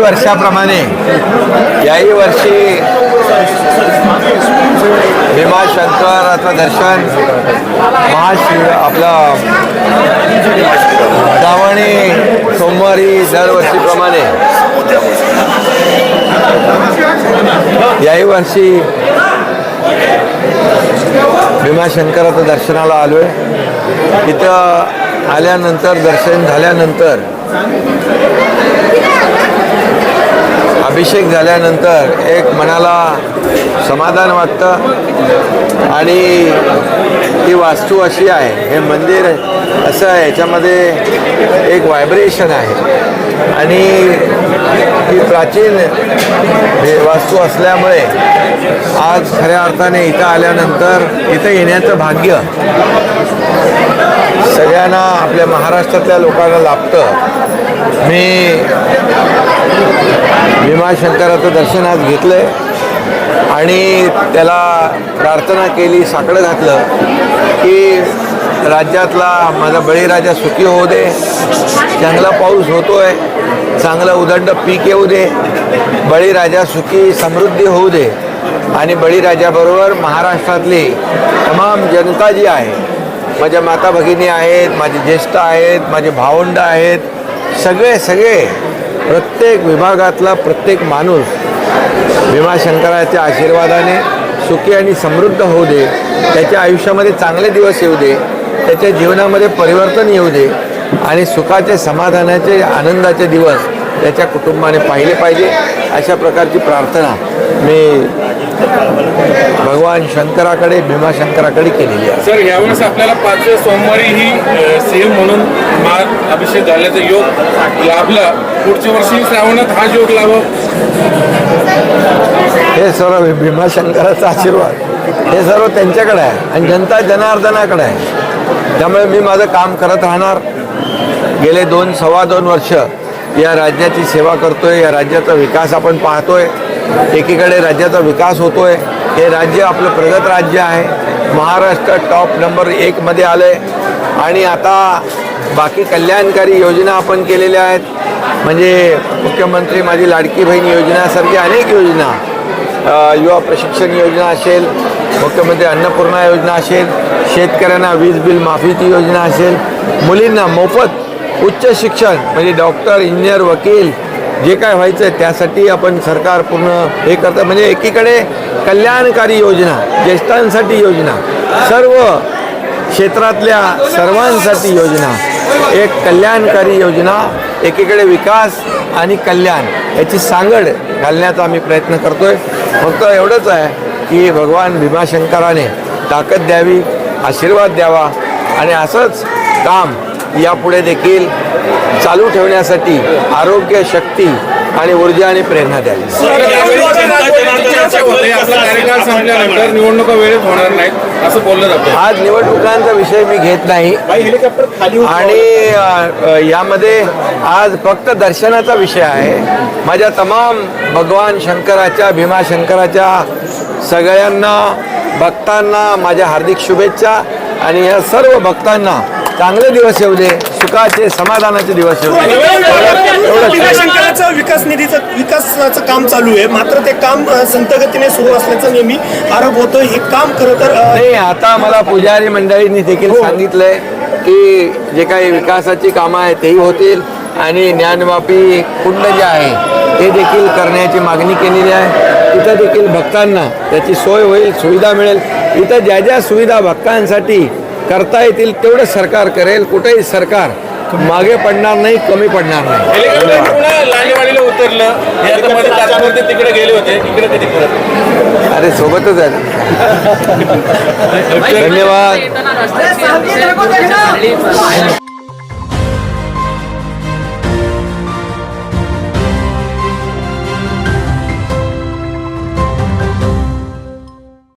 वर्षाप्रमाणे याही वर्षी भीमाशंकराचं दर्शन महाशिव आपला श्रावणी सोमवारी दरवर्षीप्रमाणे. याही वर्षी भीमाशंकराचं दर्शनाला आलो आहे आल्यानंतर दर्शन झाल्यानंतर अभिषेक झाल्यानंतर एक मनाला समाधान वाटतं. आणि ही वास्तू अशी आहे हे मंदिर असं आहे याच्यामध्ये एक व्हायब्रेशन आहे. आणि ही प्राचीन हे वास्तू असल्यामुळे आज खऱ्या अर्थाने इथं आल्यानंतर इथं येण्याचं भाग्य सगळ्यांना आपल्या महाराष्ट्रातल्या लोकांना लाभतं. मी भीमाशंकराचं दर्शन आज घेतलं आहे आणि त्याला प्रार्थना केली साकडं घातलं की राज्यातला माझा बळीराजा सुखी होऊ दे चांगला पाऊस होतो आहे चांगलं उदंड पीक येऊ दे बळीराजा सुखी समृद्धी होऊ दे. आणि बळीराजाबरोबर महाराष्ट्रातली तमाम जनता जी आहे माझ्या माता भगिनी आहेत माझे ज्येष्ठ आहेत माझे भावंड आहेत सगळे सगळे प्रत्येक विभागातला प्रत्येक माणूस भीमाशंकराच्या आशीर्वादाने सुखी आणि समृद्ध होऊ दे त्याच्या आयुष्यामध्ये चांगले दिवस येऊ दे त्याच्या जीवनामध्ये परिवर्तन येऊ दे आणि सुखाचे समाधानाचे आनंदाचे दिवस त्याच्या कुटुंबाने पाहिले पाहिजे अशा प्रकारची प्रार्थना मी भगवान शंकराकडे भीमाशंकराकडे केलेली आहे. सर यावेळेस आपल्याला पाचव्या सोमवारी ही सीएम म्हणून मा- अभिषेक झाल्याचा योग लाभला. पुढच्या वर्षी श्रावणात हा योग लाभ. हे सर्व भीमाशंकराचा आशीर्वाद. हे सर्व त्यांच्याकडे आहे आणि जनता जनार्दनाकडे आहे. त्यामुळे मी माझं काम करत राहणार. गेले दोन सव्वा दोन वर्ष या राज्याची सेवा करतोय या राज्याचा विकास आपण पाहतोय. एकीकडे राज्याचा विकास होतोय. हे राज्य आपलं प्रगत राज्य आहे. महाराष्ट्र टॉप नंबर एकमध्ये आलं आहे आणि आता बाकी कल्याणकारी योजना आपण केलेल्या आहेत. म्हणजे मुख्यमंत्री माझी लाडकी बहीण योजनासारखी अनेक योजना. युवा प्रशिक्षण योजना असेल मुख्यमंत्री अन्नपूर्णा योजना असेल शेतकऱ्यांना वीज बिल माफीची योजना असेल मुलींना मोफत उच्च शिक्षण म्हणजे डॉक्टर इंजिनियर वकील जे काय व्हायचं आहे त्यासाठी आपण सरकार पूर्ण हे करतं. म्हणजे एकीकडे कल्याणकारी योजना ज्येष्ठांसाठी योजना सर्व क्षेत्रातल्या सर्वांसाठी योजना एक कल्याणकारी योजना एकीकडे विकास आणि कल्याण याची सांगड घालण्याचा आम्ही प्रयत्न करतो आहे फक्त एवढंच आहे की भगवान भीमाशंकराने ताकद द्यावी आशीर्वाद द्यावा आणि असंच काम यापुढे देखील चालू ठेवण्यासाठी आरोग्य शक्ती आणि ऊर्जा आणि प्रेरणा द्यावी. निवडणुका वेळेत होणार नाहीत असं बोललं जातं. आज निवडणुकांचा विषय मी घेत नाही. आणि यामध्ये आज फक्त दर्शनाचा विषय आहे. माझ्या तमाम भगवान शंकराच्या भीमा शंकराच्या सगळ्यांना भक्तांना माझ्या हार्दिक शुभेच्छा. आणि या सर्व भक्तांना चांगले दिवस येऊ दे सुखाचे समाधानाचे दिवस येऊ दे एवढंच. विकास निधीचं विकासाचं काम चालू आहे. मात्र ते काम अ, संथगतीने सुरू असल्याचं नेहमी आरोप होतो हे काम खरं तर अ, नाही आता मला पुजारी मंडळींनी देखील सांगितलंय की जे काही विकासाची कामं आहेत तेही होतील आणि ज्ञानवापी कुंड जे आहे ते देखील करण्याची मागणी केलेली आहे. तिथं देखील भक्तांना त्याची सोय होईल सुविधा मिळेल. इथं ज्या ज्या सुविधा भक्तांसाठी करता येतील तेवढं सरकार करेल कुठेही सरकार मागे पडणार नाही कमी पडणार नाही. लालेवाडीला उतरलं हे तिकडे गेले होते इकडे अरे सोबतच आहे. धन्यवाद.